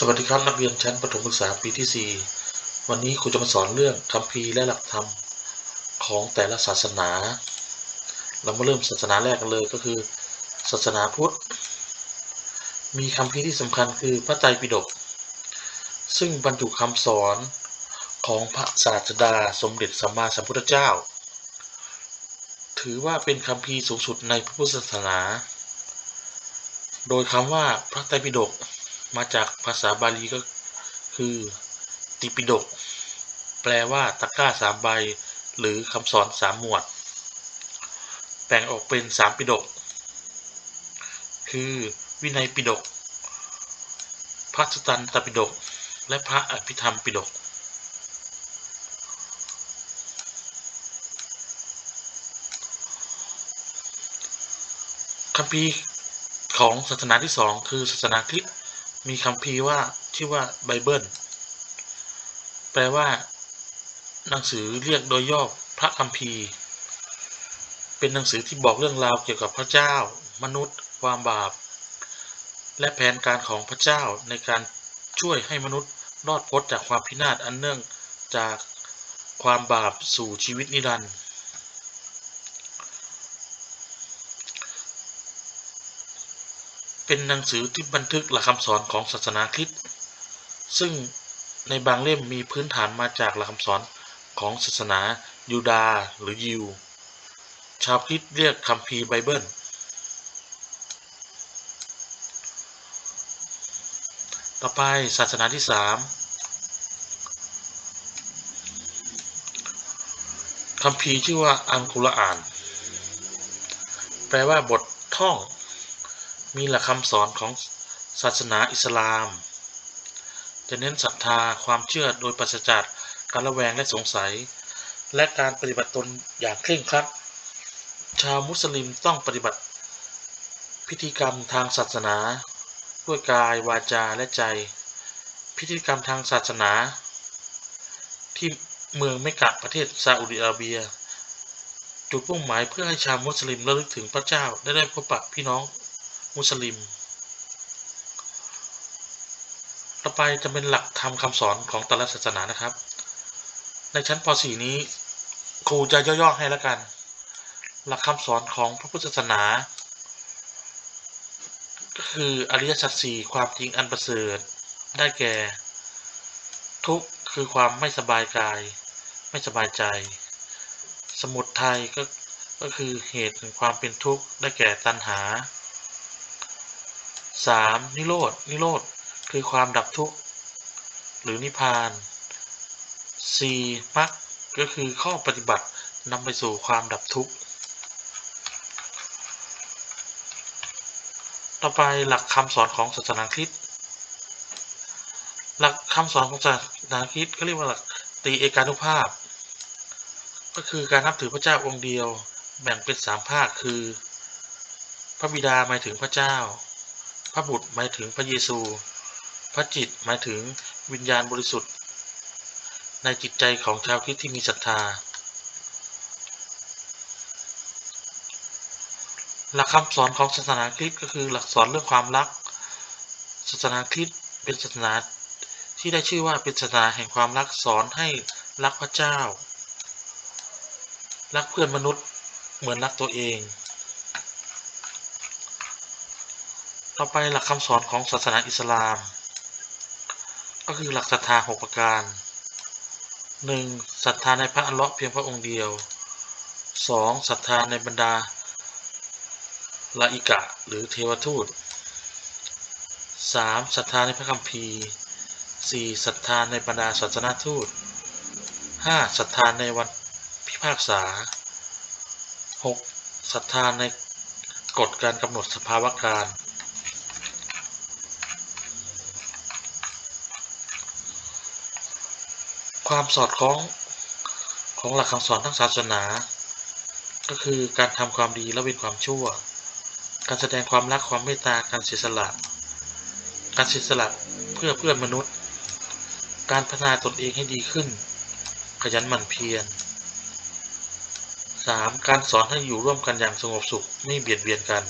สวัสดีครับนักเรียนชั้นประถมศึกษาปีที่ 4 วันนี้ครูจะมาสอนเรื่องคัมภีร์และหลักธรรมของแต่ละศาสนา เรามาเริ่มศาสนาแรกกันเลยก็คือ ศาสนาพุทธ มีคัมภีร์ที่สำคัญคือพระไตรปิฎกซึ่งบรรจุคำสอนของพระศาสดาสมเด็จสัมมาสัมพุทธเจ้า ถือว่าเป็นคัมภีร์สูงสุดในพุทธศาสนา โดยคำว่าพระไตรปิฎก มาจากภาษาบาลีก็คือติปิฎกแปลว่าตะกร้าสามใบ หรือคำสอนสามหมวด แบ่งออกเป็นสามปิฎกคือวินัยปิฎกพระสุตตันตปิฎกและพระอภิธรรมปิฎกคัมภีร์ของศาสนาที่สองคือศาสนาคริสต์ มีคำพีว่าชื่อว่าไบเบิลแปลว่า หนังสือเรียกโดยย่อพระคัมภีร์ เป็นหนังสือที่บอกเรื่องราวเกี่ยวกับพระเจ้า มนุษย์ ความบาป และแผนการของพระเจ้าในการช่วยให้มนุษย์รอดพ้นจากความพินาศอันเนื่องจากความบาปสู่ชีวิตนิรันดร์ เป็นหนังสือที่บันทึกหลักคำสอนของศาสนาคริสต์ซึ่งในบางเล่มมีพื้นฐานมาจากหลักคำสอนของศาสนายูดาห์หรือยิว ชาวคริสต์เรียกคัมภีร์ไบเบิล ต่อไปศาสนาที่สามคัมภีร์ชื่อว่าอังคุรอาน แปลว่าบทท่อง มีหลักคำสอนของศาสนาอิสลาม จะเน้นศรัทธาความเชื่อโดยปราศจากการระแวงและสงสัย และการปฏิบัติตนอย่างเคร่งครัด ชาวมุสลิมต้องปฏิบัติ พิธีกรรมทางศาสนา ด้วยกายวาจาและใจ พิธีกรรมทางศาสนา ที่เมืองเมกะประเทศซาอุดิอาระเบีย จุดมุ่งหมายเพื่อให้ชาวมุสลิมระลึกถึงพระเจ้าได้ได้พบปะพี่น้อง มุสลิม ต่อไปจะเป็นหลักธรรมคำสอนของแต่ละศาสนานะครับ ในชั้นป .4 นี้ ครูจะย่อๆให้แล้วกัน หลักคำสอนของพระพุทธศาสนาก็คืออริยสัจสี่ความจริงอันประเสริฐได้แก่ ทุกข์คือความไม่สบายกาย ไม่สบายใจ สมุทัยก็ก็คือเหตุแห่งความเป็นทุกข์ได้แก่ตัณหา 3. นิโรธนิโรธคือความดับทุกข์ หรือนิพพาน 4. มรรคก็คือข้อปฏิบัตินำไปสู่ความดับทุกข์ ต่อไปหลักคำสอนของศาสนาคริสต์หลักคำสอนของศาสนาคริสต์ก็เรียกว่าหลักตีเอกานุภาพ ก็คือการนับถือพระเจ้าองค์เดียวแบ่งเป็นสามภาคคือ พระบิดาหมายถึงพระเจ้า ระบุตรหมายถึงพระเยซู พระจิตหมายถึงวิญญาณบริสุทธิ์ ในจิตใจของชาวคริสต์ที่มีศรัทธา หลักคำสอนของศาสนาคริสต์ก็คือหลักสอนเรื่องความรัก ศาสนาคริสต์เป็นศาสนาที่ได้ชื่อว่าเป็นศาสนาแห่งความรักสอนให้รักพระเจ้า รักเพื่อนมนุษย์เหมือนรักตัวเอง ต่อไปหลักคำสอนของศาสนาอิสลาม ก็คือหลักศรัทธาหกประการ 1. ศรัทธาในพระอัลเลาะห์เพียงพระองค์เดียว 2. ศรัทธาในบรรดาลาอิกะ หรือเทวทูต 3. ศรัทธาในพระคัมภีร์ 4. ศรัทธาในบรรดาศาสนาทูต 5. ศรัทธาในวันพิพากษา 6. ศรัทธาในกฎการกำหนดสภาวะการ ความสอดคล้องของหลักคำสอนทั้งศาสนา ก็คือการทำความดีและเว้นความชั่ว การแสดงความรักความเมตตาการเสียสละการเสียสละเพื่อเพื่อนมนุษย์ การพัฒนาตนเองให้ดีขึ้น ขยันหมั่นเพียร 3. การสอนให้อยู่ร่วมกันอย่างสงบสุขไม่เบียดเบียนกัน